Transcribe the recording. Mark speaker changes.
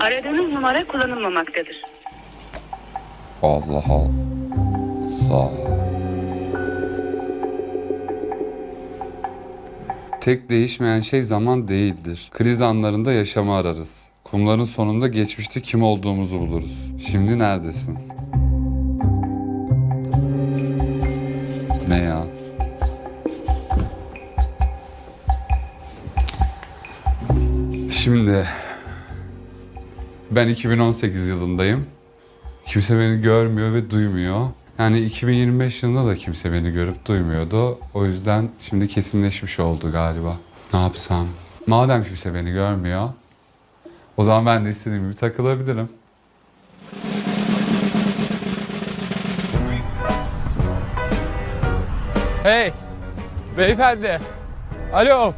Speaker 1: Aradığınız numara kullanılmamaktadır.
Speaker 2: Allah Allah. Tek değişmeyen şey zaman değildir. Kriz anlarında yaşamı ararız. Kumların sonunda geçmişte kim olduğumuzu buluruz. Şimdi neredesin? Ne ya? Şimdi ben 2018 yılındayım. Kimse beni görmüyor ve duymuyor. Yani 2025 yılında da kimse beni görüp duymuyordu. O yüzden şimdi kesinleşmiş oldu galiba. Ne yapsam? Madem kimse beni görmüyor, o zaman ben de istediğim gibi takılabilirim.
Speaker 3: Hey! Beyefendi! Alo!